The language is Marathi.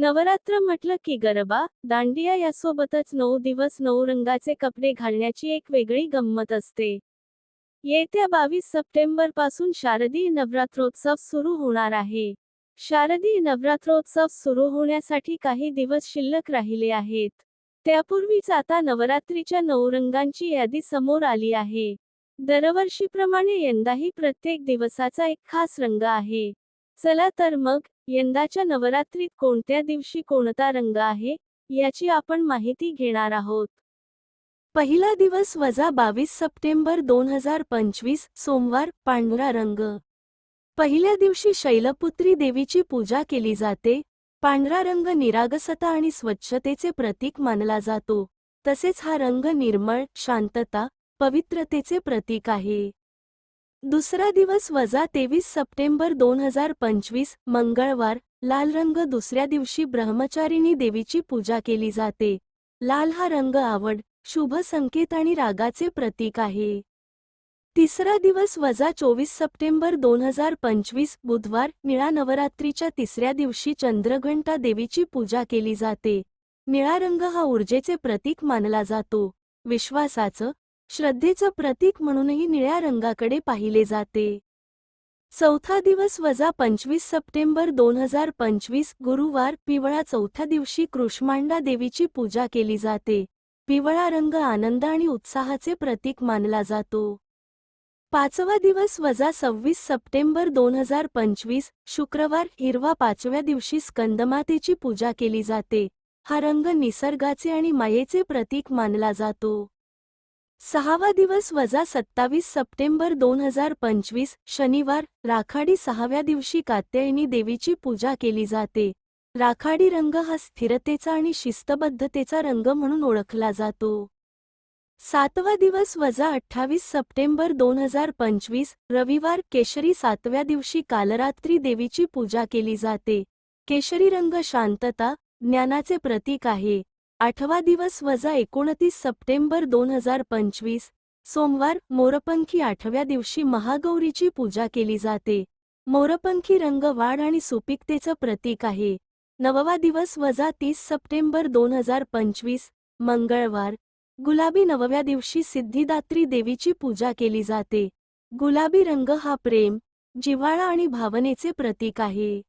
नवरात्र म्हटलं की गरबा दांडिया यासोबतच नऊ दिवस नऊ रंगाचे कपडे घालण्याची एक वेगळी गंमत असते. येत्या बावीस सप्टेंबरपासून शारदीय नवरात्रोत्सव सुरू होणार आहे. शारदीय नवरात्रोत्सव सुरू होण्यासाठी काही दिवस शिल्लक राहिले आहेत. त्यापूर्वीच आता नवरात्रीच्या नऊ रंगांची यादी समोर आली आहे. दरवर्षीप्रमाणे यंदाही प्रत्येक दिवसाचा एक खास रंग आहे. चला तर मग यंदाच्या नवरात्रीत कोणत्या दिवशी कोणता रंग आहे याची आपण माहिती घेणार आहोत. पहिला दिवस वजा बावीस सप्टेंबर दोन हजार पंचवीस सोमवार पांढरा रंग. पहिल्या दिवशी शैलपुत्री देवीची पूजा केली जाते पांढरा रंग निरागसता आणि स्वच्छतेचे प्रतीक मानला जातो तसेच हा रंग निर्मळ शांतता पवित्रतेचे प्रतीक आहे. दुसरा दिवस वजा तेवीस सप्टेंबर दोन हजार पंचवीस मंगळवार लाल रंग दुसऱ्या दिवशी ब्रह्मचारिणी देवीची पूजा केली जाते. लाल हा रंग आवड शुभ संकेत आणि रागाचे प्रतीक आहे. तिसरा दिवस वजा चोवीस सप्टेंबर दोन हजार पंचवीस बुधवार निळा नवरात्रीच्या तिसऱ्या दिवशी चंद्रघंटा देवीची पूजा केली जाते. निळा रंग हा ऊर्जेचे प्रतीक मानला जातो. विश्वासाचं श्रद्धेचं प्रतीक म्हणूनही निळ्या रंगाकडे पाहिले जाते. चौथा दिवस वजा पंचवीस सप्टेंबर दोन हजार पंचवीस गुरुवार पिवळा चौथ्या दिवशी कृष्मांडा देवीची पूजा केली जाते. पिवळा रंग आनंद आणि उत्साहाचे प्रतीक मानला जातो. पाचवा दिवस वजा सव्वीस सप्टेंबर दोन हजार पंचवीस शुक्रवार हिरवा पाचव्या दिवशी स्कंदमातेची पूजा केली जाते. हा रंग निसर्गाचे आणि मायेचे प्रतीक मानला जातो. सहावा दिवस वजा सत्तावीस सप्टेंबर दोन हजार पंचवीस शनिवार राखाडी सहाव्या दिवशी कात्यायनी देवीची पूजा केली जाते. राखाडी रंग हा स्थिरतेचा आणि शिस्तबद्धतेचा रंग म्हणून ओळखला जातो. सातवा दिवस वजा अठ्ठावीस सप्टेंबर दोन हजार पंचवीस रविवार केशरी सातव्या दिवशी कालरात्री देवीची पूजा केली जाते. केशरी रंग शांतता ज्ञानाचे प्रतीक आहे. आठवा दिवस वजा एकोणतीस सप्टेंबर दोन हजार पंचवीस. सोमवार मोरपंखी आठव्या दिवशी महागौरीची पूजा केली जाते. मोरपंखी रंग वाढ आणि सुपिकतेचं प्रतीक आहे. नववा दिवस वजा तीस सप्टेंबर दोन हजार पंचवीस. मंगळवार गुलाबी नवव्या दिवशी सिद्धिदात्री देवीची पूजा केली जाते. गुलाबी रंग हा प्रेम जिव्हाळा आणि भावनेचे प्रतीक आहे.